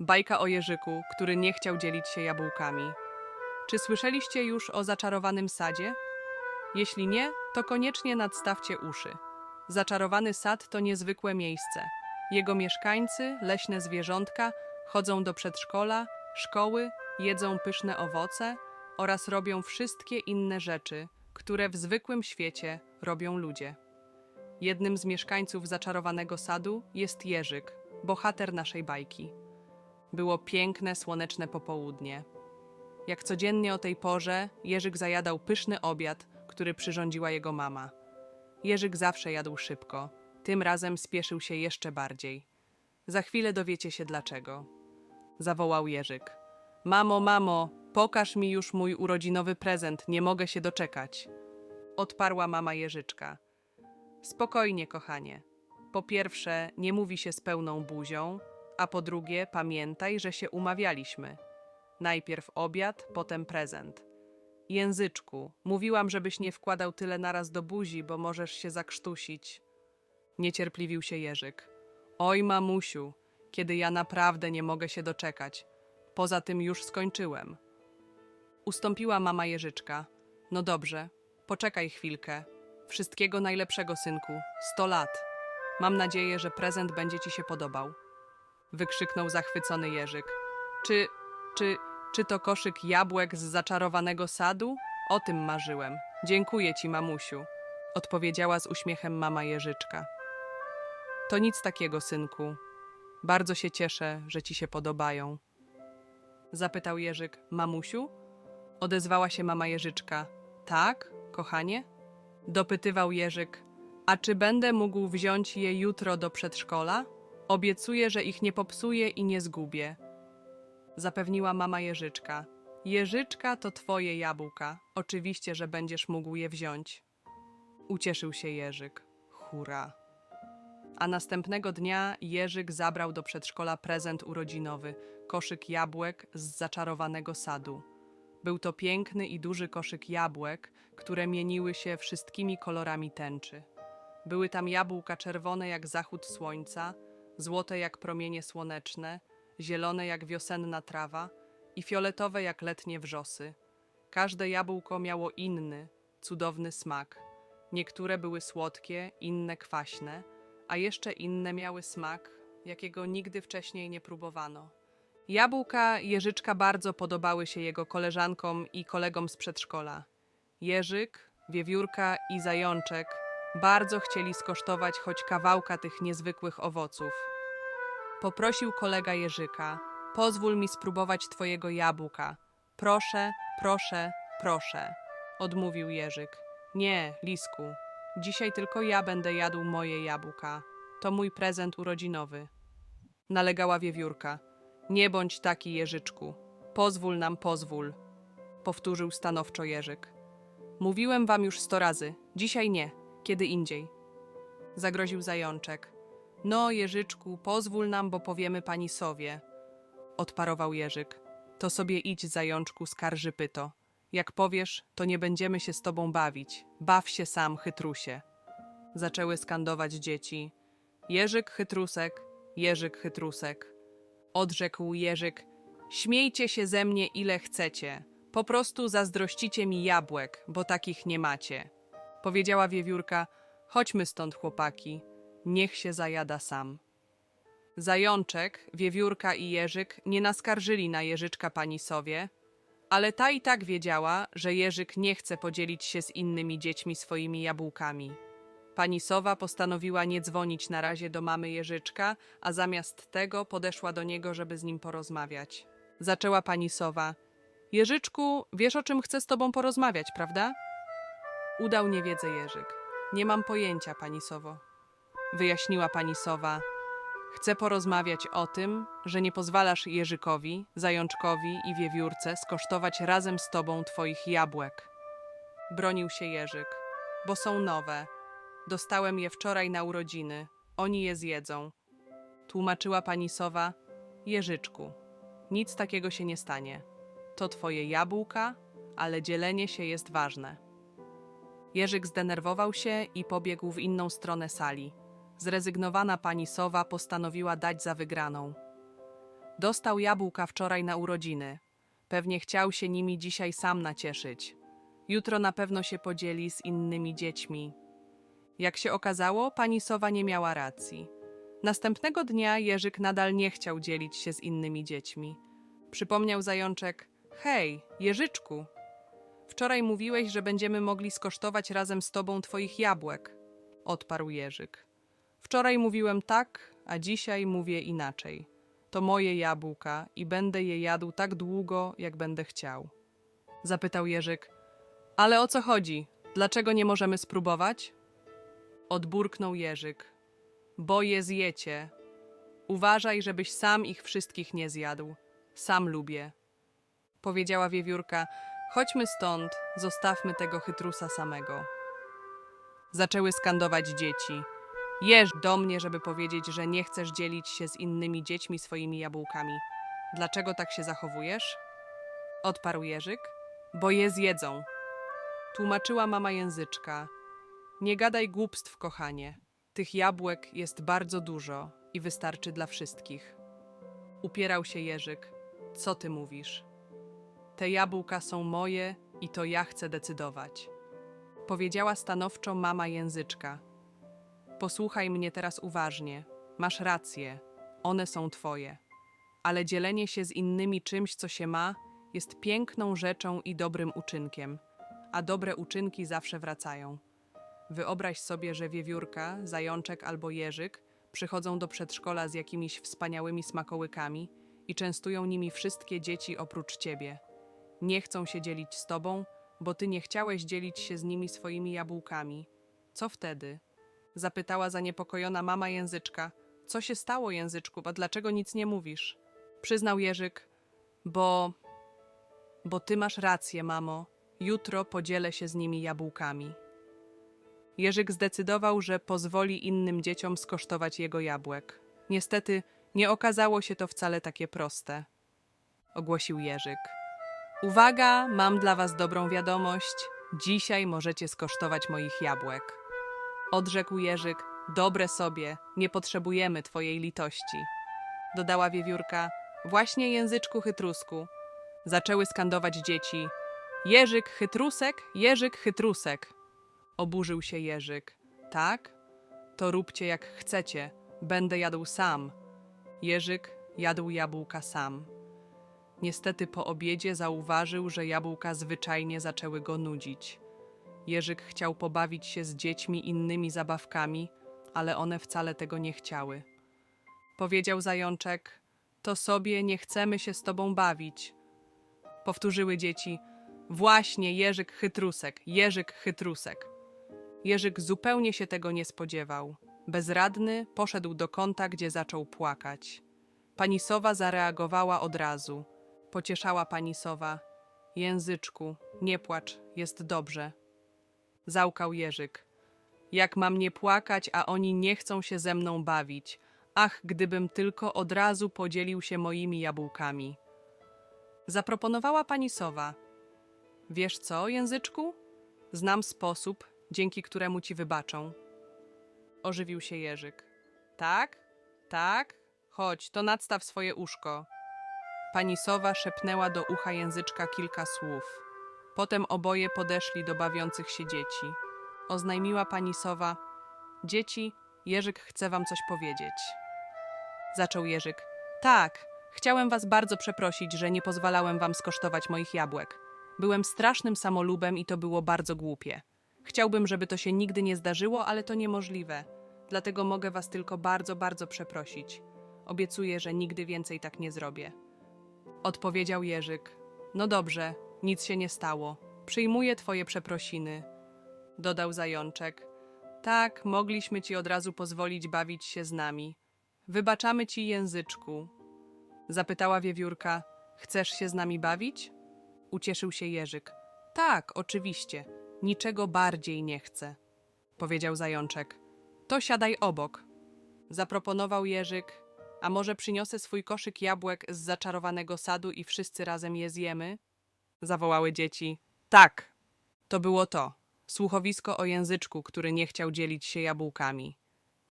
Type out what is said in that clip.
Bajka o Jerzyku, który nie chciał dzielić się jabłkami. Czy słyszeliście już o zaczarowanym sadzie? Jeśli nie, to koniecznie nadstawcie uszy. Zaczarowany sad to niezwykłe miejsce. Jego mieszkańcy, leśne zwierzątka, chodzą do przedszkola, szkoły, jedzą pyszne owoce oraz robią wszystkie inne rzeczy, które w zwykłym świecie robią ludzie. Jednym z mieszkańców zaczarowanego sadu jest Jerzyk, bohater naszej bajki. Było piękne, słoneczne popołudnie. Jak codziennie o tej porze, Jerzyk zajadał pyszny obiad, który przyrządziła jego mama. Jerzyk zawsze jadł szybko, tym razem spieszył się jeszcze bardziej. Za chwilę dowiecie się dlaczego. Zawołał Jerzyk. Mamo, mamo, pokaż mi już mój urodzinowy prezent, nie mogę się doczekać. Odparła mama Jeżyczka. Spokojnie, kochanie. Po pierwsze, nie mówi się z pełną buzią, a po drugie, pamiętaj, że się umawialiśmy. Najpierw obiad, potem prezent. Języczku, mówiłam, żebyś nie wkładał tyle naraz do buzi, bo możesz się zakrztusić. Niecierpliwił się Jerzyk. Oj, mamusiu, kiedy ja naprawdę nie mogę się doczekać. Poza tym już skończyłem. Ustąpiła mama Jeżyczka. No dobrze, poczekaj chwilkę. Wszystkiego najlepszego, synku. Sto lat. Mam nadzieję, że prezent będzie ci się podobał. Wykrzyknął zachwycony Jerzyk. Czy, czy, czy to koszyk jabłek z zaczarowanego sadu? O tym marzyłem. Dziękuję ci, mamusiu. Odpowiedziała z uśmiechem mama Jeżyczka. To nic takiego, synku. Bardzo się cieszę, że ci się podobają. Zapytał Jerzyk. Mamusiu? Odezwała się mama Jeżyczka. Tak, kochanie? Dopytywał Jerzyk. A czy będę mógł wziąć je jutro do przedszkola? Obiecuję, że ich nie popsuję i nie zgubię. Zapewniła mama Jeżyczka. Jeżyczka to twoje jabłka. Oczywiście, że będziesz mógł je wziąć. Ucieszył się Jerzyk. Hurra. A następnego dnia Jerzyk zabrał do przedszkola prezent urodzinowy koszyk jabłek z zaczarowanego sadu. Był to piękny i duży koszyk jabłek, które mieniły się wszystkimi kolorami tęczy. Były tam jabłka czerwone jak zachód słońca, złote jak promienie słoneczne, zielone jak wiosenna trawa i fioletowe jak letnie wrzosy. Każde jabłko miało inny, cudowny smak. Niektóre były słodkie, inne kwaśne, a jeszcze inne miały smak, jakiego nigdy wcześniej nie próbowano. Jabłka Jeżyczka bardzo podobały się jego koleżankom i kolegom z przedszkola. Jerzyk, Wiewiórka i Zajączek bardzo chcieli skosztować choć kawałka tych niezwykłych owoców. Poprosił kolega Jerzyka: Pozwól mi spróbować twojego jabłka. Proszę, proszę, proszę. Odmówił Jerzyk. Nie, Lisku. Dzisiaj tylko ja będę jadł moje jabłka. To mój prezent urodzinowy. Nalegała Wiewiórka. Nie bądź taki, Jeżyczku. Pozwól nam, pozwól. Powtórzył stanowczo Jerzyk. Mówiłem wam już sto razy. Dzisiaj nie. Kiedy indziej. Zagroził Zajączek. No, Jeżyczku, pozwól nam, bo powiemy pani Sowie. Odparował Jerzyk. To sobie idź, Zajączku, skarży pyto. Jak powiesz, to nie będziemy się z tobą bawić. Baw się sam, chytrusie. Zaczęły skandować dzieci. Jerzyk chytrusek, Jerzyk chytrusek. Odrzekł Jerzyk. Śmiejcie się ze mnie ile chcecie. Po prostu zazdrościcie mi jabłek, bo takich nie macie. Powiedziała wiewiórka. Chodźmy stąd, chłopaki. Niech się zajada sam. Zajączek, wiewiórka i Jerzyk nie naskarżyli na Jeżyczka pani Sowie, ale ta i tak wiedziała, że Jerzyk nie chce podzielić się z innymi dziećmi swoimi jabłkami. Pani Sowa postanowiła nie dzwonić na razie do mamy Jeżyczka, a zamiast tego podeszła do niego, żeby z nim porozmawiać. Zaczęła pani Sowa. Jeżyczku, wiesz o czym chcę z tobą porozmawiać, prawda? Udał niewiedzę Jerzyk. Nie mam pojęcia, pani Sowo. Wyjaśniła pani Sowa. Chcę porozmawiać o tym, że nie pozwalasz Jerzykowi, Zajączkowi i Wiewiórce skosztować razem z tobą twoich jabłek. Bronił się Jerzyk, bo są nowe. Dostałem je wczoraj na urodziny. Oni je zjedzą. Tłumaczyła pani Sowa. Jeżyczku, nic takiego się nie stanie. To twoje jabłka, ale dzielenie się jest ważne. Jerzyk zdenerwował się i pobiegł w inną stronę sali. Zrezygnowana pani Sowa postanowiła dać za wygraną. Dostał jabłka wczoraj na urodziny. Pewnie chciał się nimi dzisiaj sam nacieszyć. Jutro na pewno się podzieli z innymi dziećmi. Jak się okazało, pani sowa nie miała racji. Następnego dnia Jerzyk nadal nie chciał dzielić się z innymi dziećmi. Przypomniał zajączek: Hej, Jerzyczku, wczoraj mówiłeś, że będziemy mogli skosztować razem z tobą twoich jabłek. Odparł Jerzyk. Wczoraj mówiłem tak, a dzisiaj mówię inaczej. To moje jabłka i będę je jadł tak długo, jak będę chciał. Zapytał Jerzyk. Ale o co chodzi? Dlaczego nie możemy spróbować? Odburknął Jerzyk. Bo je zjecie. Uważaj, żebyś sam ich wszystkich nie zjadł. Sam lubię. Powiedziała wiewiórka. Chodźmy stąd, zostawmy tego chytrusa samego. Zaczęły skandować dzieci. Jeż do mnie, żeby powiedzieć, że nie chcesz dzielić się z innymi dziećmi swoimi jabłkami. Dlaczego tak się zachowujesz? Odparł Jerzyk. Bo je zjedzą. Tłumaczyła mama języczka. Nie gadaj głupstw, kochanie. Tych jabłek jest bardzo dużo i wystarczy dla wszystkich. Upierał się Jerzyk. Co ty mówisz? Te jabłka są moje i to ja chcę decydować. Powiedziała stanowczo mama języczka. Posłuchaj mnie teraz uważnie. Masz rację. One są twoje. Ale dzielenie się z innymi czymś, co się ma, jest piękną rzeczą i dobrym uczynkiem. A dobre uczynki zawsze wracają. Wyobraź sobie, że wiewiórka, zajączek albo jeżyk przychodzą do przedszkola z jakimiś wspaniałymi smakołykami i częstują nimi wszystkie dzieci oprócz ciebie. Nie chcą się dzielić z tobą, bo ty nie chciałeś dzielić się z nimi swoimi jabłkami. Co wtedy? Zapytała zaniepokojona mama języczka. Co się stało, języczku, a dlaczego nic nie mówisz? Przyznał Jerzyk, bo. Bo ty masz rację, mamo. Jutro podzielę się z nimi jabłkami. Jerzyk zdecydował, że pozwoli innym dzieciom skosztować jego jabłek. Niestety nie okazało się to wcale takie proste. Ogłosił Jerzyk. Uwaga, mam dla was dobrą wiadomość. Dzisiaj możecie skosztować moich jabłek. Odrzekł Jerzyk. Dobre sobie, nie potrzebujemy twojej litości. Dodała wiewiórka. Właśnie języczku chytrusku. Zaczęły skandować dzieci. Jerzyk chytrusek, Jerzyk chytrusek. Oburzył się Jerzyk. Tak? To róbcie jak chcecie. Będę jadł sam. Jerzyk jadł jabłka sam. Niestety po obiedzie zauważył, że jabłka zwyczajnie zaczęły go nudzić. Jerzyk chciał pobawić się z dziećmi innymi zabawkami, ale one wcale tego nie chciały. Powiedział zajączek: To sobie nie chcemy się z tobą bawić. Powtórzyły dzieci: Właśnie Jerzyk chytrusek, Jerzyk chytrusek. Jerzyk zupełnie się tego nie spodziewał. Bezradny poszedł do kąta, gdzie zaczął płakać. Pani Sowa zareagowała od razu. Pocieszała pani Sowa. Języczku, nie płacz, jest dobrze. Załkał Jerzyk. Jak mam nie płakać, a oni nie chcą się ze mną bawić. Ach, gdybym tylko od razu podzielił się moimi jabłkami. Zaproponowała pani Sowa. Wiesz co, języczku? Znam sposób, dzięki któremu ci wybaczą. Ożywił się Jerzyk. Tak? Tak? Chodź, to nadstaw swoje uszko. Pani Sowa szepnęła do ucha języczka kilka słów. Potem oboje podeszli do bawiących się dzieci. Oznajmiła pani Sowa: Dzieci, Jerzyk chce wam coś powiedzieć. Zaczął Jerzyk: Tak, chciałem was bardzo przeprosić, że nie pozwalałem wam skosztować moich jabłek. Byłem strasznym samolubem i to było bardzo głupie. Chciałbym, żeby to się nigdy nie zdarzyło, ale to niemożliwe. Dlatego mogę was tylko bardzo, bardzo przeprosić. Obiecuję, że nigdy więcej tak nie zrobię. Odpowiedział Jerzyk. No dobrze, nic się nie stało. Przyjmuję twoje przeprosiny. Dodał zajączek. Tak, mogliśmy ci od razu pozwolić bawić się z nami. Wybaczamy ci języczku. Zapytała wiewiórka. Chcesz się z nami bawić? Ucieszył się Jerzyk. Tak, oczywiście. Niczego bardziej nie chcę. Powiedział zajączek. To siadaj obok. Zaproponował Jerzyk. A może przyniosę swój koszyk jabłek z zaczarowanego sadu i wszyscy razem je zjemy? Zawołały dzieci. Tak. To było to. Słuchowisko o języczku, który nie chciał dzielić się jabłkami.